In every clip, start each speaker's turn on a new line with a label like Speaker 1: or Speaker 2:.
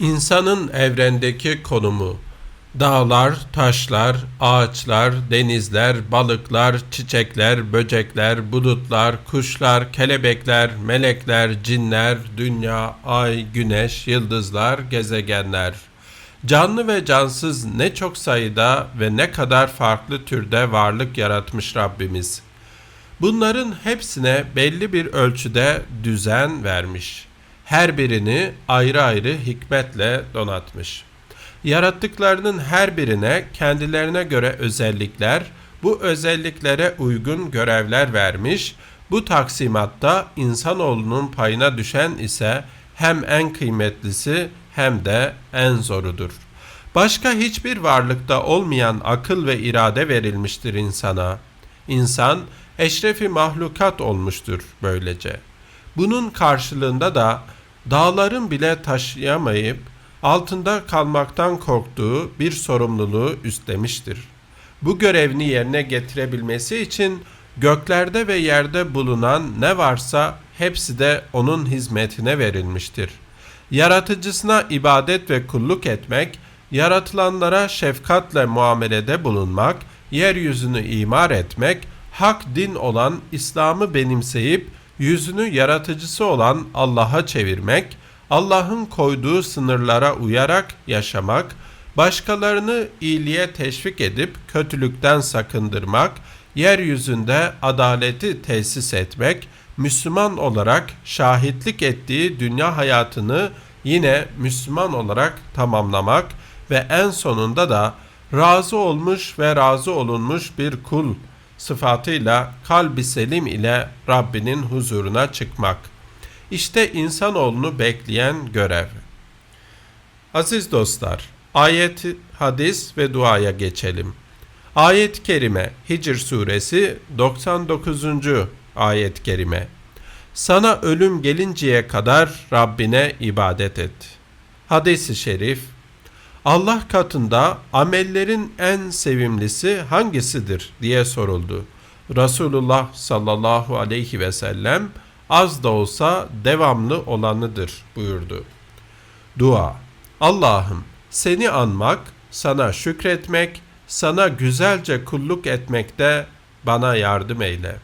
Speaker 1: İnsanın evrendeki konumu Dağlar, taşlar, ağaçlar, denizler, balıklar, çiçekler, böcekler, bulutlar, kuşlar, kelebekler, melekler, cinler, dünya, ay, güneş, yıldızlar, gezegenler. Canlı ve cansız ne çok sayıda ve ne kadar farklı türde varlık yaratmış Rabbimiz. Bunların hepsine belli bir ölçüde düzen vermiş. Her birini ayrı ayrı hikmetle donatmış. Yarattıklarının her birine kendilerine göre özellikler, bu özelliklere uygun görevler vermiş. Bu taksimatta insanoğlunun payına düşen ise hem en kıymetlisi hem de en zorudur. Başka hiçbir varlıkta olmayan akıl ve irade verilmiştir insana. İnsan eşrefi mahlukat olmuştur böylece. Bunun karşılığında da dağların bile taşıyamayıp altında kalmaktan korktuğu bir sorumluluğu üstlemiştir. Bu görevini yerine getirebilmesi için göklerde ve yerde bulunan ne varsa hepsi de onun hizmetine verilmiştir. Yaratıcısına ibadet ve kulluk etmek, yaratılanlara şefkatle muamelede bulunmak, yeryüzünü imar etmek, hak din olan İslam'ı benimseyip yüzünü yaratıcısı olan Allah'a çevirmek, Allah'ın koyduğu sınırlara uyarak yaşamak, başkalarını iyiliğe teşvik edip kötülükten sakındırmak, yeryüzünde adaleti tesis etmek, Müslüman olarak şahitlik ettiği dünya hayatını yine Müslüman olarak tamamlamak ve en sonunda da razı olmuş ve razı olunmuş bir kul sıfatıyla kalbi selim ile Rabbinin huzuruna çıkmak. İşte insanoğlunu bekleyen görev. Aziz dostlar, ayet, hadis ve duaya geçelim. Ayet-i kerime Hicr suresi 99. ayet-i kerime. Sana ölüm gelinceye kadar Rabbine ibadet et. Hadis-i şerif Allah katında amellerin en sevimlisi hangisidir diye soruldu. Resulullah sallallahu aleyhi ve sellem az da olsa devamlı olanıdır buyurdu. Dua Allah'ım seni anmak, sana şükretmek, sana güzelce kulluk etmekte bana yardım eyle.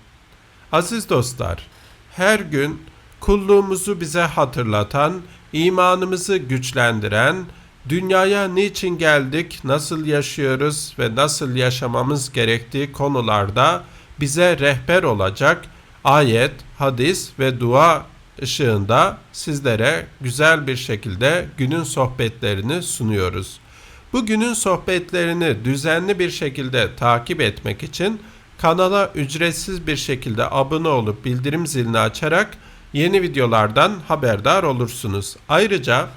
Speaker 1: Aziz dostlar, her gün kulluğumuzu bize hatırlatan, imanımızı güçlendiren, dünyaya niçin geldik, nasıl yaşıyoruz ve nasıl yaşamamız gerektiği konularda bize rehber olacak ayet, hadis ve dua ışığında sizlere güzel bir şekilde günün sohbetlerini sunuyoruz. Bu günün sohbetlerini düzenli bir şekilde takip etmek için kanala ücretsiz bir şekilde abone olup bildirim zilini açarak yeni videolardan haberdar olursunuz. Ayrıca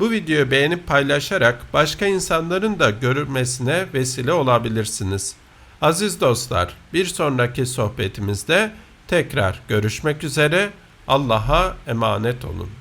Speaker 1: bu videoyu beğenip paylaşarak başka insanların da görülmesine vesile olabilirsiniz. Aziz dostlar, bir sonraki sohbetimizde tekrar görüşmek üzere. Allah'a emanet olun.